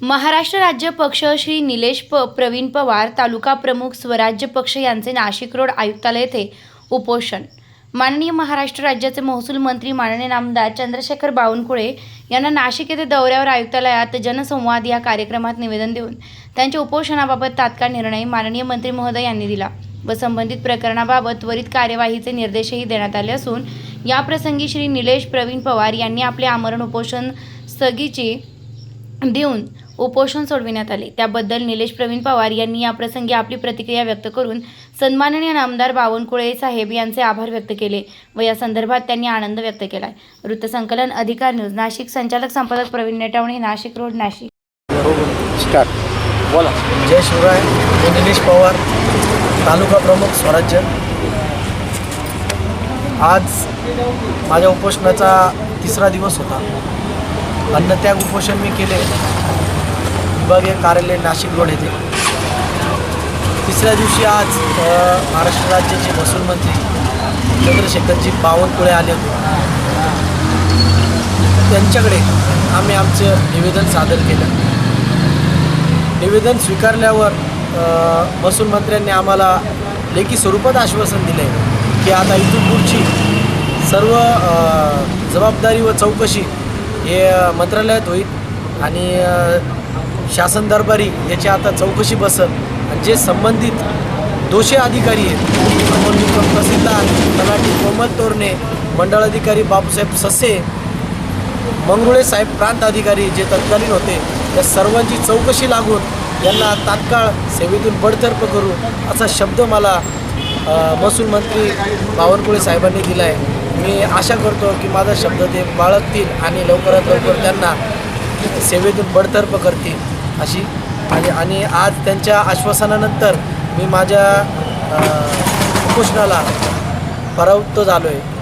महाराष्ट्र राज्य पक्ष श्री निलेश प प्रवीण पवार तालुका प्रमुख स्वराज्य पक्ष यांचे नाशिक रोड आयुक्तालय येथे उपोषण. माननीय महाराष्ट्र राज्याचे महसूल मंत्री माननीय नामदार चंद्रशेखर बावनकुळे यांना नाशिक येथे दौऱ्यावर आयुक्तालयात जनसंवाद या कार्यक्रमात निवेदन देऊन त्यांच्या उपोषणाबाबत तात्काळ निर्णय माननीय मंत्री महोदय यांनी दिला व संबंधित प्रकरणाबाबत त्वरित कार्यवाहीचे निर्देशही देण्यात आले असून याप्रसंगी श्री निलेश प्रवीण पवार यांनी आपले आमरण उपोषण स्थगिती देऊन उपोषण सोडविण्यात आले. त्याबद्दल निलेश प्रवीण पवार यांनी या प्रसंगी आपली प्रतिक्रिया व्यक्त करून सन्माननीय आमदार बावनकुळे साहेब यांचे आभार व्यक्त केले व या संदर्भात त्यांनी आनंद व्यक्त केलाय. वृत्तसंकलन अधिकार न्यूज नाशिक. संचालक संपादक प्रवीण नेटावणे नाशिक रोड नाशिक. स्टार्ट बोला. जय शिवराय मी निलेश पवार तालुका प्रमुख स्वराज्य. आज माझ्या उपोषणाचा तिसरा दिवस होता. अन्नत्याग उपोषण मी केले. विभागीय कार्यालय नाशिक रोड येथे. तिसऱ्या दिवशी आज महाराष्ट्र राज्याचे महसूल मंत्री चंद्रशेखरजी बावनकुळे आले होते. त्यांच्याकडे आम्ही आमचं निवेदन सादर केलं. निवेदन स्वीकारल्यावर महसूल मंत्र्यांनी आम्हाला लेखी स्वरूपात आश्वासन दिले की आता इथून पुढची सर्व जबाबदारी व चौकशी हे मंत्रालयात होईल आणि शासन दरबारी याची आता चौकशी बसल. आणि जे संबंधित दोषी अधिकारी आहेत प्रमोद निकम तहसीलदार तलाठी कोमल तोरणे मंडळ अधिकारी बापूसाहेब ससे मंगरुळे साहेब प्रांत अधिकारी जे तत्कालीन होते त्या सर्वांची चौकशी लागून यांना तात्काळ सेवेतून बडतर्फ करू असा शब्द मला महसूल मंत्री बावनकुळे साहेबांनी दिला आहे मी आशा करतो की माझा शब्द ते बाळगतील आणि लवकरात लवकर त्यांना सेवेतून बडतर्फ करतील अशी आणि आणि आज त्यांच्या आश्वासनानंतर मी माझ्या उपोषणाला परावृत्त झालो आहे